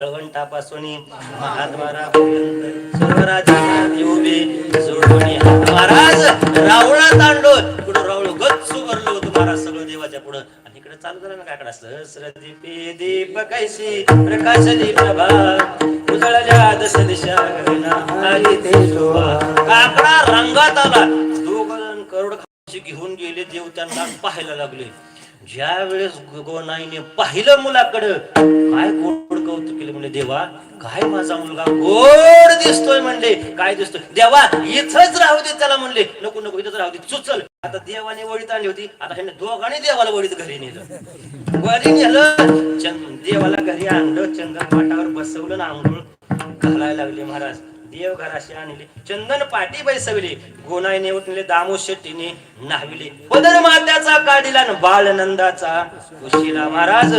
कळवंटापासून महाद्वारापर्यंत सर्व राजे उभे सोडून महाराज रावळा तांडो पुढं रावळ गच्च भरलं होतं महाराज सगळं देवाच्या पुढं. आणि इकडे चालू झालं ना काकडा. सहस्र दीपे दीप कैसी प्रकाशली प्रभा उजळल्या दश दिशा गगना आली ते काकडा रंगात आला. दोघ जण करोड खाशी घेऊन गेले देव त्यांना पाहायला लागले. ज्या वेळेस गोनाईने पाहिलं मुलाकडं काय कोण कौतुक केलं म्हणजे देवा काय माझा मुलगा गोड दिसतोय म्हणले काय दिसतोय? देवा इथंच राहू दे त्याला म्हणले. नको नको इथंच राहू दे चुचल आता देवाने वळीत आणली होती आता ह्याने दोघांनी देवाला वळीत घरी नेलं. घरी नेलं देवाला घरी आणलं चंदन वाटावर बसवलं ना आंघोळ घालायला लागले महाराज. देव घराशी आणले चंदन पाटी बैसविले गोनाईने उठले दामो शेट्टीने नाविले पदर मात्याचा काढिला न बाळनंदाचा महाराज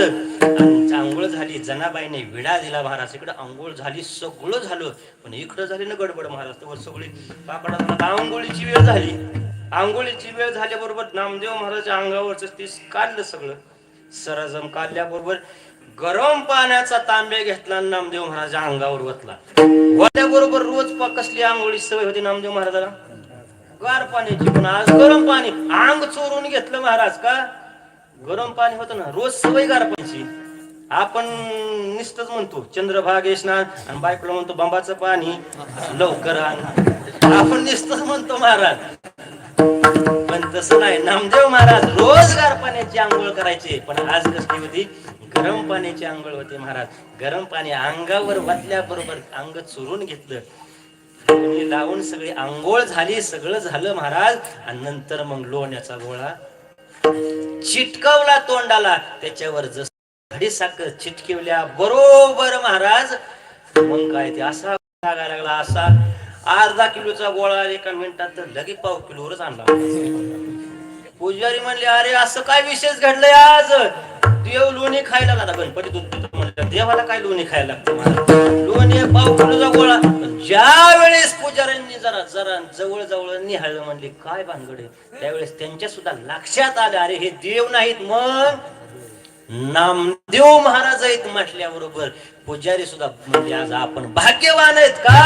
आंघोळ झाली जनाबाईने विडा दिला महाराज. इकडे आंघोळ झाली सगळं झालं. पण इकडं झाली ना गडबड महाराज तेव्हा सगळी पाकडा आंघोळीची वेळ झाली. आंघोळीची वेळ झाल्याबरोबर नामदेव महाराजच्या अंगावरच ते काढलं सगळं. सरजम काढल्याबरोबर गरम पाण्याचा तांब्या घेतला नामदेव महाराजा अंगावर वतला वळल्याबरोबर रोज कसली आंघोळी सवय होती नामदेव महाराजाला? गार पाण्याची पण आज गरम पाणी. अंग चोरून घेतलं महाराज का? गरम पाणी होतं ना. रोज सवय गार पाण्याची. आपण निस्तच म्हणतो चंद्रभागे स्नान आणि बायकोला म्हणतो बंबाचं पाणी लवकर आपण निस्तच म्हणतो महाराज. पण तसं नाही. नामदेव महाराज रोज गार पाण्याची आंघोळ करायची. पण आज कसली होती? गरम पाण्याची आंघोळ होते महाराज. गरम पाणी अंगावर वाटल्या बरोबर अंग चुरून घेतलं. लावून सगळी आंघोळ झाली सगळं झालं महाराज. आणि नंतर मग लोण्याचा गोळा चिटकवला तोंडाला. त्याच्यावर जस घडी साखर चिटकवल्या बरोबर महाराज. मग काय ते असा लागायला लागला असा अर्धा किलोचा गोळा एका मिनिटात तर लगे पाव किलोवरच आणला. पुजारी म्हणले अरे असं काय विशेष घडलंय आज? देव लोणी खायला लागला. गणपती दूध पितो म्हणलं देवाला काय लोणी खायला लागतं लोणी पाव किलोचा गोळा. ज्या वेळेस पुजाऱ्यांनी जरा जरा जवळ जवळ निहाळलं म्हणले काय भानगड त्यावेळेस त्यांच्या सुद्धा लक्षात आलं अरे हे देव नाहीत मग नामदेव महाराज आहेत म्हटल्याबरोबर. पुजारी सुद्धा म्हणजे आज आपण भाग्यवान आहेत का?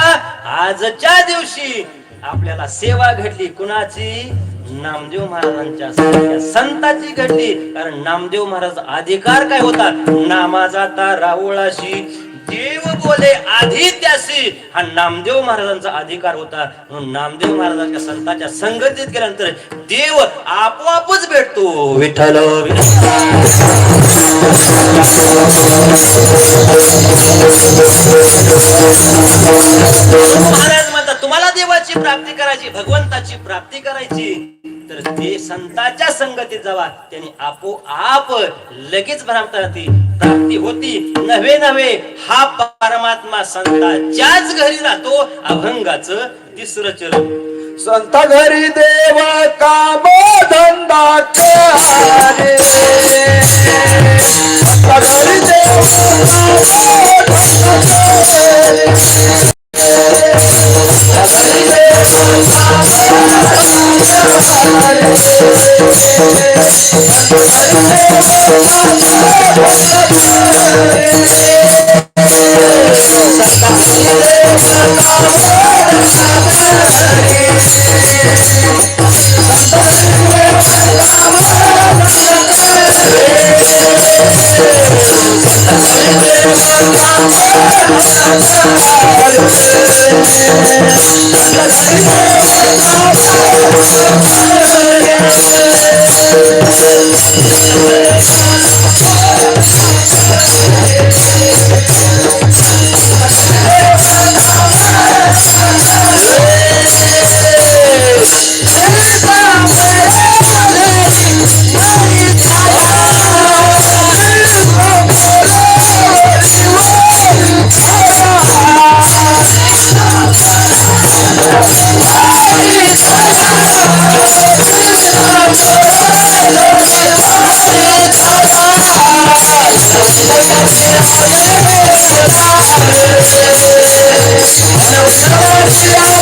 आजच्या दिवशी आपल्याला सेवा घडली. कुणाची? नामदेव महाराजांच्या सारख्या संताची घडली कारण नामदेव महाराज अधिकार काय होता नामाजाता रावळाशी. देव बोले आधी त्याशी हा नामदेव महाराजांचा अधिकार होता. म्हणून नामदेव महाराजांच्या संतांच्या संगतीत गेल्यानंतर देव आपोआपच भेटतो. विठ्ठल. ते संताच्या संगतीत जावा. त्यांनी आपोआप लगेच भ्रांत भ्रामती प्राप्ती होती. नव्हे नव्हे हा परमात्मा संताच्याच घरी राहतो अभंगाच तिसरं चरण. संत घरी देव काम धंदा Thank you. Yeah.